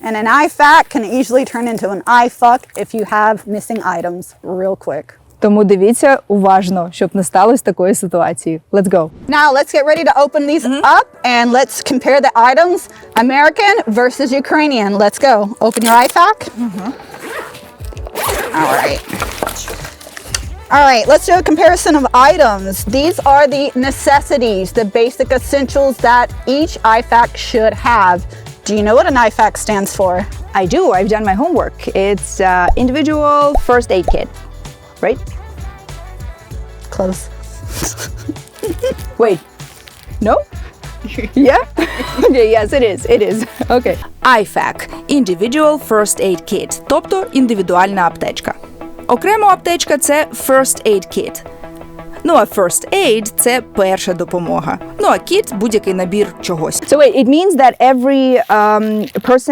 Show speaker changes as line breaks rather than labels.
And an IFAC can easily turn into an IFUck if you have missing items real quick.
Тому дивіться уважно, щоб не сталося такої ситуації. Let's go.
Now let's get ready to open these up and let's compare the items American versus Ukrainian. Let's go. Open your IFAC. All right. All right, let's do a comparison of items. These are the necessities, the basic essentials that each IFAC should have. Do you know what an IFAC stands for?
I do. I've done my homework. It's uh, individual first aid kit, right?
Close.
Wait. No? yeah? okay, yes, it is. It is. Okay.
IFAC – Individual First Aid Kit, тобто індивідуальна аптечка. Окремо аптечка це First Aid Kit. Ну а First Aid – це перша допомога. Ну а кіт – будь-який набір чогось.
Every um, person